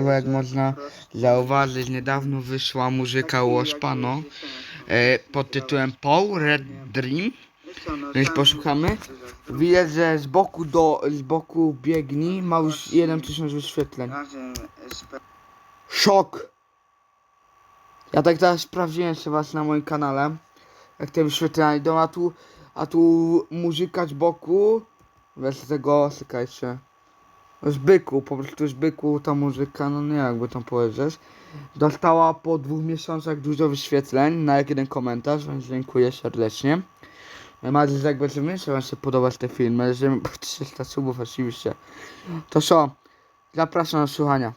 jak można zauważyć, niedawno wyszła muzyka Łoszpano e, pod tytułem Paul Red Dream. Więc poszukamy. Widać, że z boku do z boku biegni ma już 1000 wyświetleń. Szok! Ja tak teraz sprawdziłem się was na moim kanale. Jak te wyświetlenia idą, a tu, a tu muzyka z boku. Bez tego, czekajcie. Z byku, po prostu z byku ta muzyka, no nie jakby tam powiedzieć. Dostała po dwóch miesiącach dużo wyświetleń na jeden komentarz, więc dziękuję serdecznie. Mam nadzieję, że jak będziemy, że wam się podobać te filmy, że 300 subów oczywiście. To co? Zapraszam do słuchania.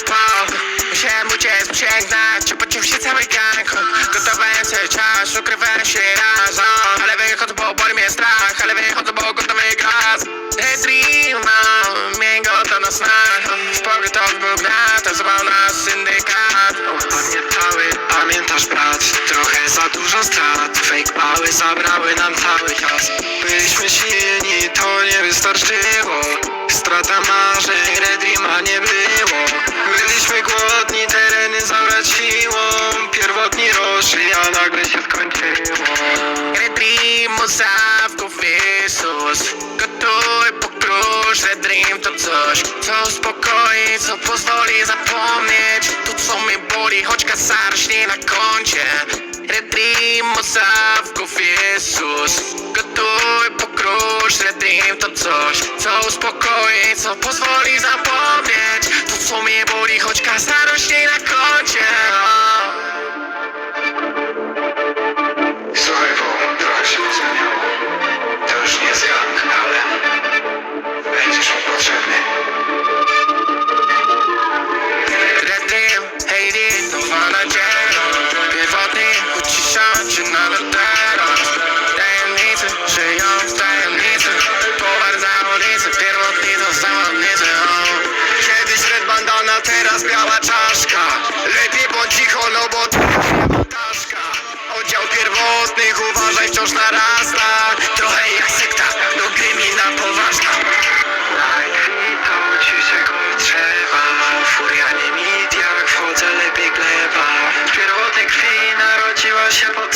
Spał Musiałem uciec, przegnać, pociął się cały gang. Gotowałem cały czas, ukrywałem się razem. Ale wychodzę, bo boli mnie strach. Ale wychodzę, bo gotowy gaz. Red Dream, no, miej go to na snach Spokój to był gnat, za dużo strat. Fake pały zabrały nam cały czas. Byliśmy silni, to nie wystarczyło. Strata marzeń, Red Dreama nie było. Byliśmy głodni, tereny zabrać siłą Pierwotni roszli, a nagle się skończyło. Red Dream, mozawków Jezus. Gotuj Red Dream to coś Co uspokoi, co pozwoli zapomnieć. To co mnie boli, choć kasa rośnie na koncie Mozawków Jezus Gotuj pokróż, Red Dream to coś Co uspokoi, co pozwoli zapomnieć To co mnie boli, choć kasa rośnie na koncie bo trochę się zmieniało. To już nie ale będziesz mi potrzebny. Hej nowa nadzieja teraz biała czaszka. Lepiej bądź cicho, no bo to ptaszka Oddział pierwotnych, uważaj, wciąż narasta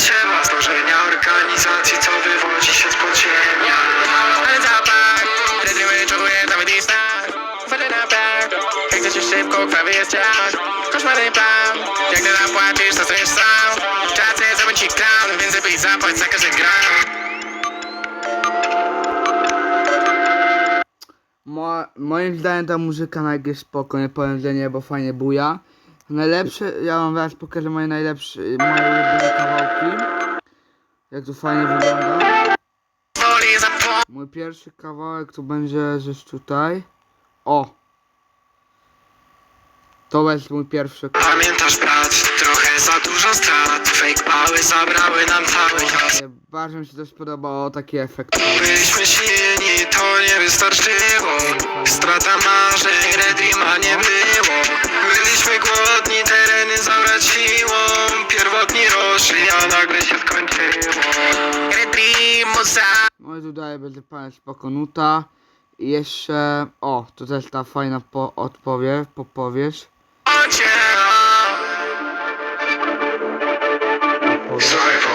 potrzeba stworzenia organizacji, co wywodzi się z podziemia. Jak chcesz szybko, krwawy jest ciach Koszmarny plan, jak nie zapłacisz, to stajesz sam Czasy zrobię ci klan, więc lepiej zapłać za każdy gram Mo, moim zdaniem ta muzyka na spoko, nie powiem, że nie, bo fajnie buja. Najlepsze, ja wam teraz pokażę moje najlepsze, moje ulubione kawałki. Jak to fajnie wygląda. Mój pierwszy kawałek to będzie gdzieś tutaj. O! To jest mój pierwszy kawałek. Pamiętasz brat, trochę za dużo strat Fake pały zabrały nam cały czas Bardzo mi się to spodobało, taki efekt. Byliśmy silni, to nie wystarczyło Strata marzeń, Red Dreama nie było Byliśmy głodni, tereny zabrać siłą Pierwotni roszli, a nagle się skończyło Red Dream, za No i tutaj będzie fajna spoko nuta. I jeszcze, o, to też ta fajna po odpowiedź, podpowiedź. Cię Słuchaj,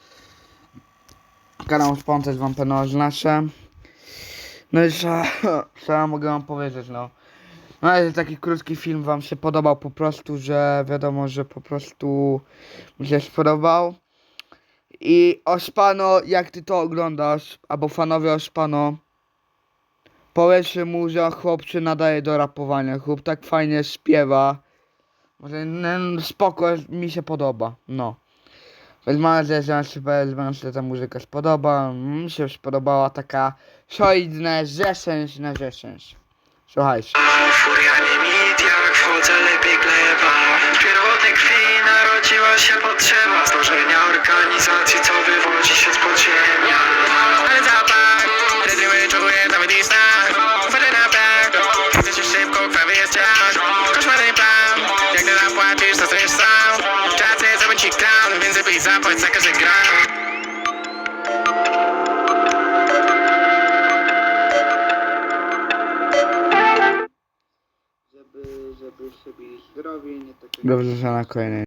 Kanał Szpon też wam pewno oznaczę. No i co, co mogę wam powiedzieć, no. No ale taki krótki film wam się podobał po prostu, że wiadomo, że po prostu mi się spodobał. I Oszpano, jak ty to oglądasz, albo fanowie Oszpano, powiedz mu, że chłop się nadaje do rapowania. Chłop tak fajnie śpiewa. Może no, spoko, mi się podoba. No. Więc mam nadzieję, że wam się, ta muzyka spodoba. Mi się spodobała taka solidna rzeszęść na rzeszęść. Słuchajcie. Lepiej zapłać za każdy gram Żeby, żeby sobie zdrowie, nie takie... Dobrze, że na kolejnej.